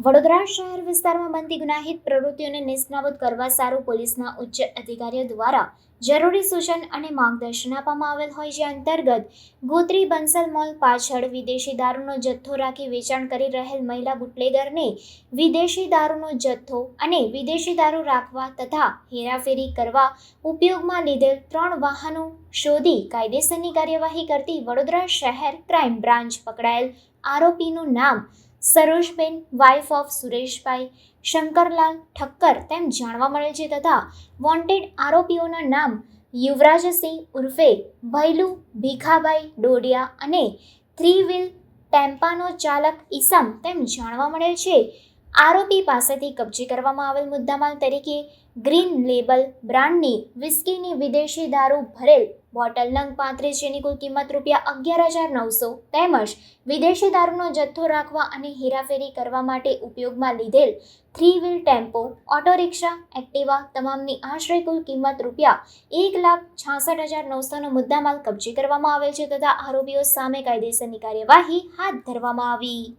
વડોદરા શહેર વિસ્તારમાં બનતી ગુનાહિત પ્રવૃત્તિઓને નિષ્ણાબૂદ કરવા સારું પોલીસના ઉચ્ચ અધિકારીઓ દ્વારા જરૂરી સૂચન અને માર્ગદર્શન આપવામાં આવેલ હોય જે અંતર્ગત ગોત્રી બંસલ મોલ પાછળ વિદેશી દારૂનો જથ્થો રાખી વેચાણ કરી રહેલ મહિલા બુટલેગરને વિદેશી દારૂનો જથ્થો અને વિદેશી દારૂ રાખવા તથા હેરાફેરી કરવા ઉપયોગમાં લીધેલ ત્રણ વાહનો શોધી કાયદેસરની કાર્યવાહી કરતી વડોદરા શહેર ક્રાઇમ બ્રાન્ચ પકડાયેલ આરોપીનું નામ સરોજબેન વાઇફ ઓફ સુરેશભાઈ, શંકરલાલ ઠક્કર તેમ જાણવા મળે છે તથા વોન્ટેડ આરોપીઓના નામ યુવરાજસિંહ ઉર્ફે ભૈલુ, ભીખાભાઈ ડોડિયા અને થ્રી વ્હીલ ટેમ્પાનો ચાલક ઈસમ તેમ જાણવા મળેલ છે. આરોપી પાસેથી કબજે કરવામાં આવેલ મુદ્દામાલ તરીકે ગ્રીન લેબલ બ્રાન્ડની વિસ્કીની વિદેશી દારૂ ભરેલ બોટલ નંગ પાંત્રીસ જેની કુલ કિંમત રૂપિયા અગિયાર હજાર નવસો તેમજ વિદેશી દારૂનો જથ્થો રાખવા અને હેરાફેરી કરવા માટે ઉપયોગમાં લીધેલ three wheel tempo, auto rickshaw, Activa તમામની આશરે કુલ કિંમત રૂપિયા એક લાખ છાસઠ હજાર નવસોનો મુદ્દામાલ કબજે કરવામાં આવેલ છે તથા આરોપીઓ સામે કાયદેસરની કાર્યવાહી હાથ ધરવામાં આવી.